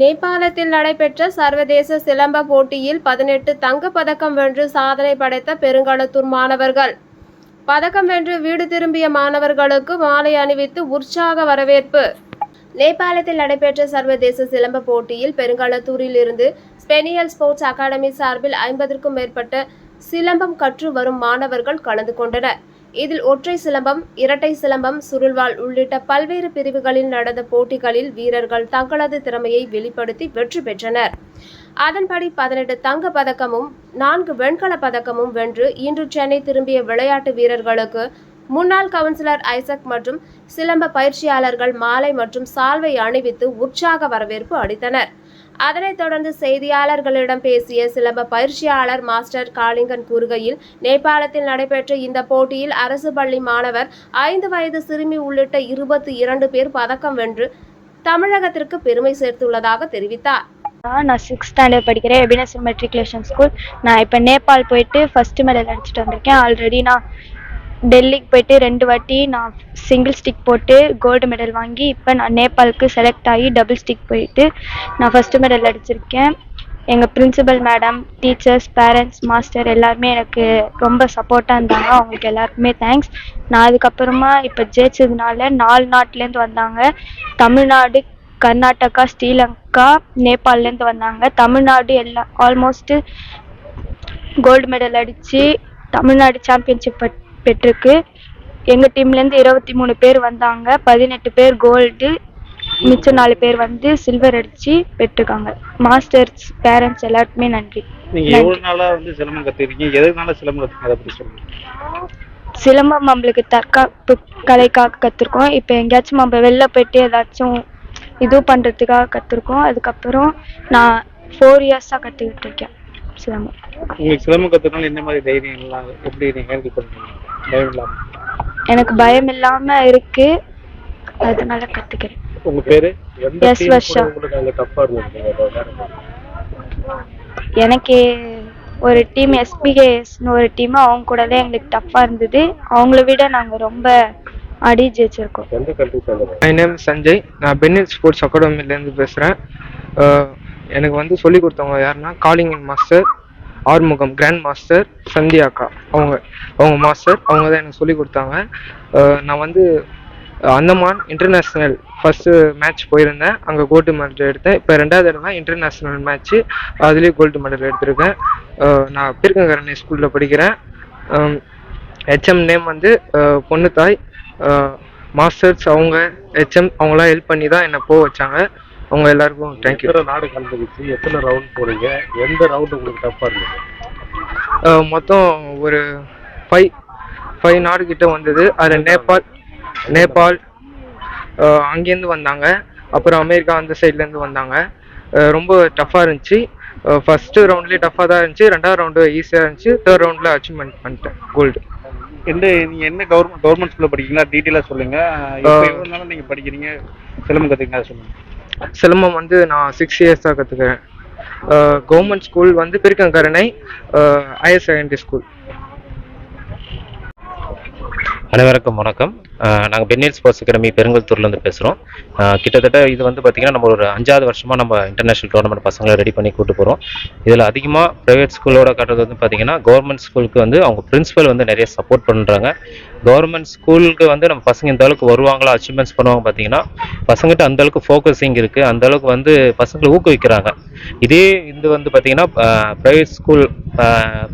நேபாளத்தில் நடைபெற்ற சர்வதேச சிலம்ப போட்டியில் பதினெட்டு தங்கப்பதக்கம் வென்று சாதனை படைத்த பெருங்களத்தூர் மாணவர்கள். பதக்கம் வென்று வீடு திரும்பிய மாணவர்களுக்கு மாலை அணிவித்து உற்சாக வரவேற்பு. நேபாளத்தில் நடைபெற்ற சர்வதேச சிலம்ப போட்டியில் பெருங்களத்தூரில் இருந்து ஸ்பெனியல் ஸ்போர்ட்ஸ் அகாடமி சார்பில் ஐம்பதற்கும் மேற்பட்ட சிலம்பம் கற்று வரும் மாணவர்கள் கலந்து கொண்டனர். இதில் ஒற்றை சிலம்பம் இரட்டை சிலம்பம் சுருள்வாள் உள்ளிட்ட பல்வேறு பிரிவுகளில் நடந்த போட்டிகளில் வீரர்கள் தங்களது திறமையை வெளிப்படுத்தி வெற்றி பெற்றனர். அதன்படி பதினெட்டு தங்க பதக்கமும் நான்கு வெண்கல பதக்கமும் வென்று இன்று சென்னை திரும்பிய விளையாட்டு வீரர்களுக்கு முன்னாள் கவுன்சிலர் ஐசக் மற்றும் சிலம்ப பயிற்சியாளர்கள் மாலை மற்றும் சால்வை அணிவித்து உற்சாக வரவேற்பு அளித்தனர். அதனைத் தொடர்ந்து செய்தியாளர்களிடம் பேசிய சிலம்ப பயிற்சியாளர் மாஸ்டர் காளிங்கன் கூறுகையில் நேபாளத்தில் நடைபெற்ற இந்த போட்டியில் அரசு பள்ளி மாணவர் ஐந்து வயது சிறுமி உள்ளிட்ட இருபத்தி இரண்டு பேர் பதக்கம் வென்று தமிழகத்திற்கு பெருமை சேர்த்துள்ளதாக தெரிவித்தார். நான் சிக்ஸ்த் ஸ்டாண்டர்ட் படிக்கிறேன். எபினசர் மெட்ரிகுலேஷன் ஸ்கூல் நான் இப்போ நேபாள் போயிட்டு ஃபர்ஸ்ட் மெடல் அடிச்சுட்டு வந்திருக்கேன். ஆல்ரெடி நான் டெல்லிக்கு போயிட்டு ரெண்டு வாட்டி நான் சிங்கிள் ஸ்டிக் போட்டு கோல்டு மெடல் வாங்கி இப்போ நான் நேபாளுக்கு செலக்ட் ஆகி டபுள் ஸ்டிக் போயிட்டு நான் ஃபஸ்ட்டு மெடல் அடிச்சிருக்கேன். எங்கள் principal madam teachers parents master எல்லாருமே எனக்கு ரொம்ப சப்போர்ட்டாக இருந்தாங்க. அவங்களுக்கு எல்லாருக்குமே தேங்க்ஸ் நான் அதுக்கப்புறமா இப்போ ஜெயிச்சதுனால நாலு நாட்டிலேருந்து வந்தாங்க. தமிழ்நாடு கர்நாடகா ஸ்ரீலங்கா நேபாள்லேருந்து வந்தாங்க. தமிழ்நாடு எல்லா ஆல்மோஸ்ட்டு கோல்டு மெடல் அடித்து தமிழ்நாடு சாம்பியன்ஷிப் பெற் பெற்றிருக்கு எங்கள் டீம்லேருந்து இருபத்தி மூணு பேர் வந்தாங்க. பதினெட்டு பேர் கோல்டு மிச்சம் நாலு பேர் வந்து சில்வர் அடித்து பெற்றிருக்காங்க. மாஸ்டர்ஸ் பேரண்ட்ஸ் எல்லாருக்குமே நன்றி. நீங்க. எவ்வளவு நாளா வந்து சிலம்பம் கத்துக்கிறீங்க எதனால சிலம்பம் கத்துக்கீங்க அதை பத்தி சொல்லுங்க. சிலம்பம் நம்மளுக்கு தற்காப்பு கலைக்காக கற்றுருக்கோம் இப்போ எங்கேயாச்சும் நம்ம வெளில போயிட்டு ஏதாச்சும் இது பண்ணுறதுக்காக கற்றுருக்கோம் அதுக்கப்புறம் நான் ஃபோர் இயர்ஸாக கற்றுக்கிட்டு இருக்கேன். சிலம்பம் உங்களுக்கு சிலம்பம் கத்துனால என்ன மாதிரி தைரியம் எல்லாம் எப்படி நீங்க ஹேண்டில் பண்றீங்க? பயம் இல்லாம. எனக்கு பயம் இல்லாமல் இருக்குது அதனால கற்றுக்கிறேன் உங்க பேரு? எந்த கூட வர்ஷா. உங்களுக்கு அங்க டஃப்பா இருந்தது எனக்கு ஒரு டீம் எஸ்பிகேஎஸ்னு ஒரு டீம் அவங்க கூட தான் எங்களுக்கு டஃப்பாக இருந்தது. அவங்கள விட நாங்கள் ரொம்ப அடி ஜெயிச்சிருக்கோம். மை நேம் சஞ்சய் நான் பென்னில் ஸ்போர்ட்ஸ் அகாடமிலேருந்து பேசுகிறேன் எனக்கு வந்து சொல்லி கொடுத்தவங்க யாருன்னா calling master Arumugam grand master சந்தியாக்கா. அவங்க அவங்க மாஸ்டர் அவங்க தான் எனக்கு சொல்லி கொடுத்தாங்க. நான் வந்து அந்தமான் இன்டர்நேஷ்னல் ஃபஸ்ட்டு மேட்ச் போயிருந்தேன். அங்கே கோல்டு மெடல் எடுத்தேன். இப்போ ரெண்டாவது தடவை இன்டர்நேஷ்னல் மேட்ச்சு அதுலேயும் கோல்டு மெடல் எடுத்திருக்கேன். நான் பீர்க்கங்கரணி ஸ்கூலில் படிக்கிறேன். ஹெச்எம் நேம் வந்து பொண்ணுத்தாய் பொண்ணு தாய் மாஸ்டர்ஸ் அவங்க ஹெச்எம் அவங்களாம் ஹெல்ப் பண்ணி தான் என்னை போக வச்சாங்க. அவங்க எல்லாருக்கும் தேங்க்யூ நாடு கலந்துருச்சு எத்தனை ரவுண்ட் போறீங்க எந்த ரவுண்ட் உங்களுக்கு டஃப்பா இருந்தது? மொத்தம் ஒரு ஃபைவ் ஃபைவ் நாடு கிட்ட வந்தது. அதில் நேபாள் நேபாள் அங்கேருந்து வந்தாங்க. அப்புறம் அமெரிக்கா அந்த சைட்லேருந்து வந்தாங்க. ரொம்ப டஃப்பாக இருந்துச்சு. ஃபஸ்ட்டு ரவுண்ட்லேயே டஃப்பாக தான் இருந்துச்சு. ரெண்டாவது ரவுண்டு ஈஸியாக இருந்துச்சு. தேர்ட் ரவுண்டில் அச்சீவ்மெண்ட் பண்ணிட்டேன் கோல்டு எந்த நீங்க என்ன கவர்மெண்ட் கவர்மெண்ட் ஸ்கூல்ல படிக்கிறீங்களா? டீட்டெயிலா சொல்லுங்க. இப்போ ஆஹ் எவ்வளவு நாளா நீங்க படிக்கிறீங்க? சிலம்பம் கத்துக்கீங்க அதை சொல்லுங்க. சிலம்பம் வந்து நான் சிக்ஸ் இயர்ஸாக கற்றுக்கிறேன் கவர்மெண்ட் ஸ்கூல் வந்து பெருக்கங்கரணை ஹையர் செகண்டரி ஸ்கூல் அனைவருக்கும் வணக்கம். நாங்கள் பென்னில் ஸ்போர்ட்ஸ் அகாடமி பெருங்கல்தூர்லேருந்து பேசுகிறோம் கிட்டத்தட்ட இது வந்து பார்த்திங்கன்னா நம்ம ஒரு அஞ்சாவது வருஷமாக நம்ம இன்டர்நேஷனல் டோர்னமெண்ட் பசங்களை ரெடி பண்ணி கூட்டு போகிறோம் இதில் அதிகமாக ப்ரைவேட் ஸ்கூலோட காட்டுறது வந்து பார்த்திங்கன்னா கவர்மெண்ட் ஸ்கூலுக்கு வந்து அவங்க பிரின்ஸிபல் வந்து நிறைய சப்போர்ட் பண்ணுறாங்க கவர்மெண்ட் ஸ்கூலுக்கு வந்து நம்ம பசங்க இந்த அளவுக்கு வருவாங்களா? அச்சீவ்மெண்ட்ஸ் பண்ணுவாங்க பார்த்தீங்கன்னா பசங்கிட்ட அந்த அளவுக்கு ஃபோக்கஸிங் இருக்குது அந்த அளவுக்கு வந்து பசங்களை ஊக்குவிக்கிறாங்க. இதே இது வந்து பார்த்தீங்கன்னா ப்ரைவேட் ஸ்கூல்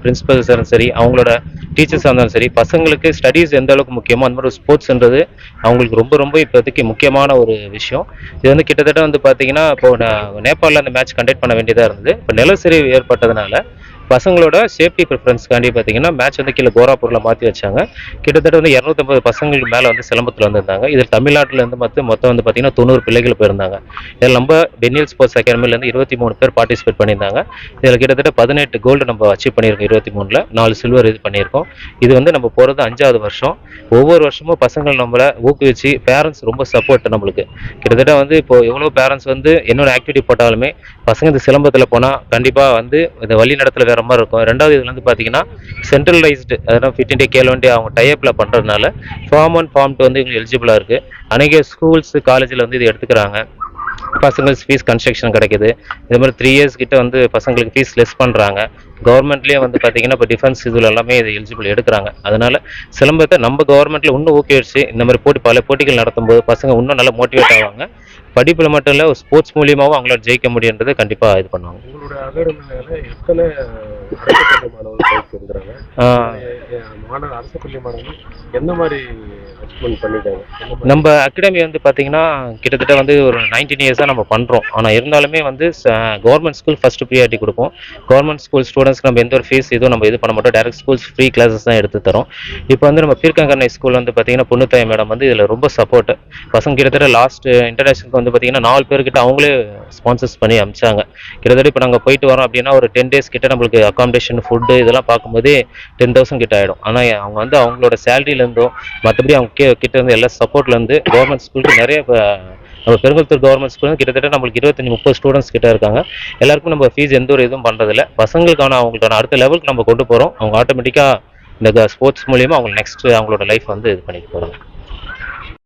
பிரின்சிபல்ஸ் சரி அவங்களோட டீச்சர்ஸாக இருந்தாலும் சரி பசங்களுக்கு ஸ்டடீஸ் எந்த அளவுக்கு முக்கியமோ அந்த மாதிரி ஸ்போர்ட்ஸ்ன்றது அவங்களுக்கு ரொம்ப ரொம்ப இப்போதைக்கு முக்கியமான ஒரு விஷயம். இது வந்து கிட்டத்தட்ட வந்து பார்த்தீங்கன்னா இப்போ நேபாளில் அந்த மேட்ச் கண்டக்ட் பண்ண வேண்டியதாக இருந்தது. இப்போ நிலச்சரிவு ஏற்பட்டதுனால பசங்களோட சேஃப்டி ப்ரிஃபரன்ஸ்க்காண்டி பார்த்தீங்கன்னா மேட்ச் வந்து கீழே கோராப்பூரில் மாற்றி வச்சாங்க. கிட்டத்தட்ட வந்து இரநூத்தம்பது பசங்களுக்கு மேலே வந்து சிலம்பத்தில் வந்திருந்தாங்க. இதில் தமிழ்நாட்டிலேருந்து மொத்தம் மொத்தம் வந்து பார்த்தீங்கன்னா தொண்ணூறு பிள்ளைகள் போயிருந்தாங்க. இதில் நம்ம டென்னியல் ஸ்போர்ட்ஸ் அகாடமிலேருந்து இருபத்தி மூணு பேர் பார்ட்டிசிபேட் பண்ணியிருந்தாங்க. இதில் கிட்டத்தட்ட பதினெட்டு கோல்டு நம்ம அச்சீவ் பண்ணியிருக்கோம் இருபத்தி மூணில் நாலு சில்வர் இது பண்ணியிருக்கோம். இது வந்து நம்ம போகிறது அஞ்சாவது வருஷம். ஒவ்வொரு வருஷமும் பசங்கள் நம்மளை ஊக்குவிச்சு பேரண்ட்ஸ் ரொம்ப சப்போர்ட் நம்மளுக்கு. கிட்டத்தட்ட வந்து இப்போ எவ்வளோ பேரண்ட்ஸ் வந்து என்னோட ஆக்டிவிட்டி போட்டாலுமே பசங்க இந்த சிலம்பத்தில் போனால் கண்டிப்பாக வந்து இந்த வழி நடத்துல வேற மாதிரி இருக்கும். ரெண்டாவது இதில் வந்து பார்த்தீங்கன்னா சென்ட்ரலைஸ்டு அதெல்லாம் ஃபிட் இண்டியா கேள் வண்டி அவங்க டைப்பில் பண்ணுறதுனால ஃபார்ம் ஒன் ஃபார்ம் டூ வந்து இவங்களுக்கு எலிஜிபிளாக இருக்குது அநேக ஸ்கூல்ஸ் காலேஜில் வந்து இது எடுத்துக்கிறாங்க. பசங்களுக்கு ஃபீஸ் கன்ஸ்ட்ரக்ஷன் கிடைக்குது. இது மாதிரி த்ரீ இயர்ஸ் கிட்ட வந்து பசங்களுக்கு ஃபீஸ் லெஸ் பண்ணுறாங்க கவர்மெண்ட்லேயே வந்து பார்த்தீங்கன்னா இப்போ டிஃபென்ஸ் இதில் எல்லாமே இது எலிஜிபிள் எடுக்கிறாங்க. அதனால் சிலம்பத்தை நம்ம கவர்மெண்ட்டில் இன்னும் ஊக்குவிச்சு இந்த மாதிரி போட்டி பல போட்டிகள் நடத்தும்போது பசங்க இன்னும் நல்லா மோட்டிவேட் ஆவாங்க. படிப்பில் மட்டும் இல்லை ஸ்போர்ட்ஸ் மூலியமாகவும் அவங்களால ஜெயிக்க முடியுன்றது கண்டிப்பாக இது பண்ணுவாங்க. அகாடமியில எத்தனை அரசு பள்ளி மாணவர்கள் எந்த மாதிரி நம்ம அகாடமி வந்து பார்த்தீங்கன்னா கிட்டத்தட்ட வந்து ஒரு நைன்டீன் இயர்ஸாக நம்ம பண்ணுறோம் ஆனால் இருந்தாலுமே வந்து கவர்மெண்ட் ஸ்கூல் ஃபர்ஸ்ட் ப்ரியாரிட்டி கொடுப்போம். கவர்மெண்ட் ஸ்கூல் ஸ்டூடெண்ட்ஸ்க்கு நம்ம எந்த ஒரு ஃபீஸ் எதுவும் நம்ம இது பண்ண மாட்டோம். டேரக்ட் ஸ்கூல்ஸ் ஃப்ரீ கிளாஸஸ் தான் எடுத்து தரோம். இப்போ வந்து நம்ம பீர்க்கங்கண்ணை ஸ்கூல் வந்து பார்த்தீங்கன்னா பொண்ணுத்தாய் மேடம் வந்து இதில் ரொம்ப சப்போர்ட் பசங்க கிட்டத்தட்ட லாஸ்ட் இன்டர்நேஷனலுக்கு வந்து பார்த்தீங்கன்னா நாலு பேர்கிட்ட அவங்களே ஸ்பான்சர்ஸ் பண்ணி அமிச்சாங்க. கிட்டத்தட்ட இப்போ நாங்கள் போயிட்டு வரோம் அப்படின்னா ஒரு டென் டேஸ் கிட்ட நம்மளுக்கு அக்காமடேஷன் ஃபுட்டு இதெல்லாம் பார்க்கும்போதே டென் தௌசண்ட் கிட்ட ஆகிடும் ஆனால் அவங்க வந்து அவங்களோட சேலரியிலேருந்தும் மற்றபடி அவங்க கிட்ட இருந்து எல்லா சப்போர்ட்லேருந்து கவர்மெண்ட் ஸ்கூலுக்கு நிறைய நம்ம பெருங்குளத்தூர் கவர்மெண்ட் ஸ்கூல் கிட்டத்தட்ட நம்மளுக்கு இருபத்தஞ்சி முப்பது ஸ்டூடெண்ட்ஸ் கிட்ட இருக்காங்க. எல்லாருக்கும் நம்ம ஃபீஸ் எந்த ஒரு இதுவும் பண்ணுறதில்ல பசங்களுக்கான அவங்களுக்கான அடுத்த லெவலுக்கு நம்ம கொண்டு போகிறோம் அவங்க ஆட்டோமேட்டிக்காக இந்த ஸ்போர்ட்ஸ் மூலியமா அவங்க நெக்ஸ்ட் அவங்களோட லைஃப் வந்து இது பண்ணிட்டு போகிறாங்க